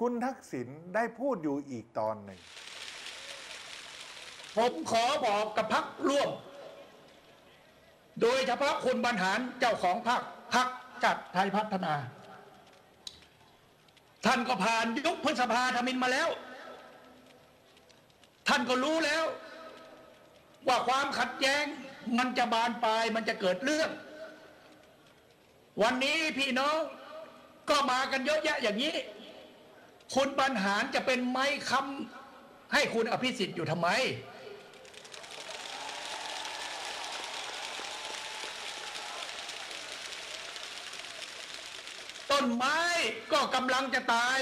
คุณทักษิณได้พูดอยู่อีกตอนหนึ่ง ผมขอบอกกับพักร่วม โดยเฉพาะคุณบรรหารเจ้าของพักพักจัดไทยพัฒนา ท่านก็ผ่านยุคพฤษภาธมินมาแล้ว ท่านก็รู้แล้ว ว่าความขัดแย้งมันจะบานปลายมันจะเกิดเรื่อง วันนี้พี่น้องก็มากันเยอะแยะอย่างนี้ คุณบรรหารจะเป็นไม้ค้ำให้คุณอภิสิทธิ์อยู่ทำไม ต้นไม้ก็กำลังจะตาย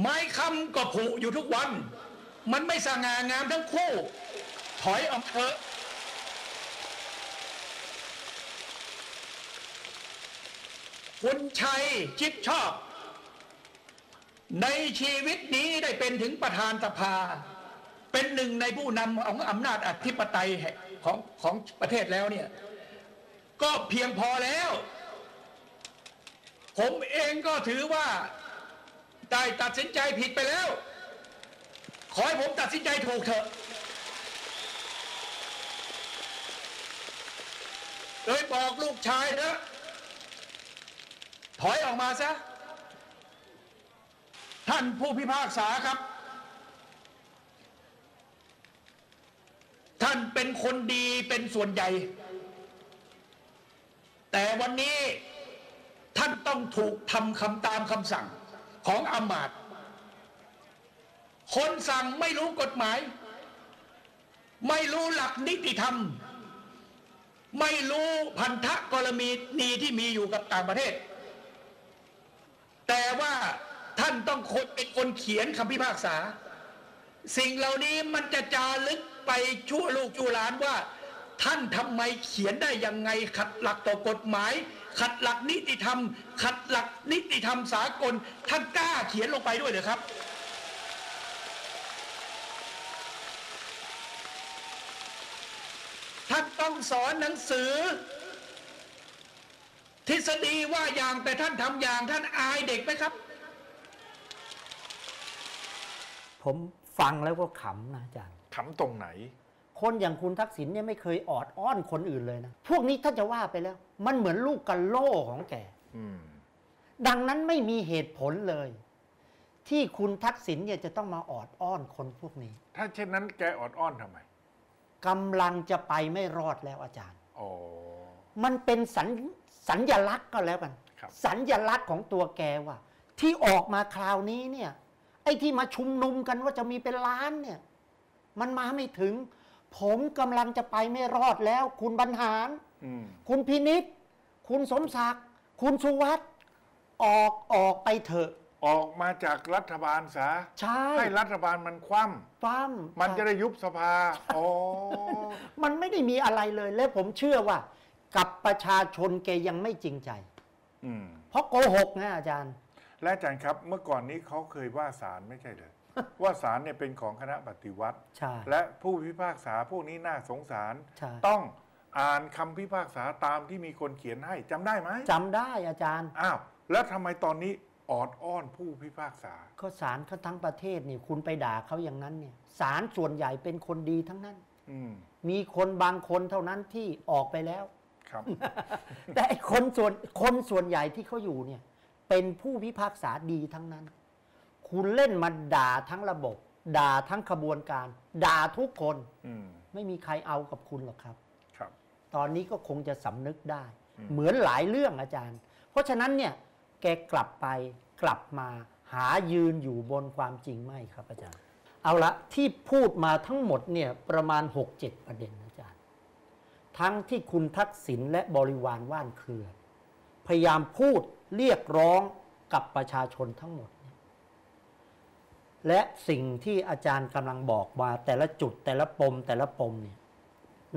ไม้ค้ำก็ผุอยู่ทุกวัน มันไม่สง่างามทั้งคู่ ถอยออกเถอะคุณชัยชิดชอบ ในชีวิตนี้ได้เป็นถึงประธานสภา เป็นหนึ่งในผู้นำของอำนาจอธิปไตยของของประเทศแล้วเนี่ย ก็เพียงพอแล้ว ผมเองก็ถือว่าได้ตัดสินใจผิดไปแล้ว ขอให้ผมตัดสินใจถูกเถอะเลยบอกลูกชายนะถอยออกมาซะ ท่านผู้พิพากษาครับ ท่านเป็นคนดีเป็นส่วนใหญ่ แต่วันนี้ท่านต้องถูกทำคำตามคำสั่งของอำมาตย์คนสั่งไม่รู้กฎหมาย ไม่รู้หลักนิติธรรม ไม่รู้พันธะกรณีที่มีอยู่กับต่างประเทศ แต่ว่าท่านต้องคนเป็นคนเขียนคำพิพากษา สิ่งเหล่านี้มันจะจารึกไปชั่วลูกชั่วหลานว่า ท่านทำไมเขียนได้ยังไงขัดหลักต่อกฎหมาย ขัดหลักนิติธรรม ขัดหลักนิติธรรมสากล ท่านกล้าเขียนลงไปด้วยเหรือครับ ท่านต้องสอนหนังสือทฤษฎีว่าอย่างแต่ท่านทำอย่างท่านอายเด็กไหมครับ ผมฟังแล้วก็ขำนะอาจารย์ขำตรงไหน คนอย่างคุณทักษิณเนี่ยไม่เคยออดอ้อนคนอื่นเลยนะ พวกนี้ถ้าจะว่าไปแล้ว มันเหมือนลูกกันโล่ของแกอืมดังนั้นไม่มีเหตุผลเลย ที่คุณทักษิณเนี่ยจะต้องมาออดอ้อนคนพวกนี้ ถ้าเช่นนั้นแกอดอ้อนทำไมกำลังจะไปไม่รอดแล้วอาจารย์อ๋อมันเป็นสัญสัญญลักษณ์ก็แล้วกันครับสัญญลักษณ์ของตัวแกว่า ที่ออกมาคราวนี้เนี่ย ไอ้ที่มาชุมนุมกันว่าจะมีเป็นล้านเนี่ย มันมาไม่ถึง ผมกำลังจะไปไม่รอดแล้ว คุณบรรหารอืมคุณพินิษคุณสมศักดิ์คุณสุวัสด์ออกออกไปเถอะ ออกมาจากรัฐบาลซะใช่ให้รัฐบาลมันคว่ฟัมำมันจะได้ยุบสภาอ๋อมันไม่ได้มีอะไรเลย และผมเชื่อว่า กับประชาชนแกยังไม่จริงใจอืมเพราะโกหกนะอาจารย์ และอาจารย์ครับเมื่อก่อนนี้เขาเคยว่าศาลไม่ใช่เลยว่าศาลเนี่ยเป็นของคณะปฏิวัติใช่และผู้พิพากษาพวกนี้น่าสงสารใช่ต้องอ่านคำพิพากษาตามที่มีคนเขียนให้จำได้ไหมจำได้อาจารย์อ้าวแล้วทำไมตอนนี้ออดอ้อนผู้พิพากษา ก็ศาลเขาทั้งประเทศนี่คุณไปด่าเขาอย่างนั้นเนี่ยศาลส่วนใหญ่เป็นคนดีทั้งนั้นอืมมีคนบางคนเท่านั้นที่ออกไปแล้ว ครับ แต่ไอ้คนส่วนคนส่วนใหญ่ที่เขาอยู่เนี่ย เป็นผู้พิพากษาดีทั้งนั้น คุณเล่นมาด่าทั้งระบบ ด่าทั้งขบวนการ ด่าทุกคนอืมไม่มีใครเอากับคุณหรอกครับ ครับ ตอนนี้ก็คงจะสำนึกได้อืมเหมือนหลายเรื่องอาจารย์ เพราะฉะนั้นเนี่ย แกกลับไปกลับมาหายืนอยู่บนความจริงไม่ครับอาจารย์ เอาละที่พูดมาทั้งหมดเนี่ยประมาณ 6-7 ประเด็นอาจารย์ ทั้งที่คุณทักษิณและบริวารว่านเครือ พยายามพูด เรียกร้องกับประชาชนทั้งหมดเนี่ยและสิ่งที่อาจารย์กำลังบอกมาแต่ละจุดแต่ละปมแต่ละปมเนี่ย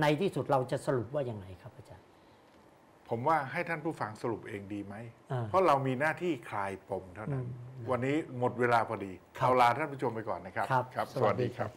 ในที่สุดเราจะสรุปว่ายังไงครับอาจารย์ ผมว่าให้ท่านผู้ฟังสรุปเองดีไหมอ่าเพราะเรามีหน้าที่คลายปมเท่านั้นอืมวันนี้หมดเวลาพอดีครับเราลาท่านผู้ชมไปก่อนนะครับครับ สวัสดีครับ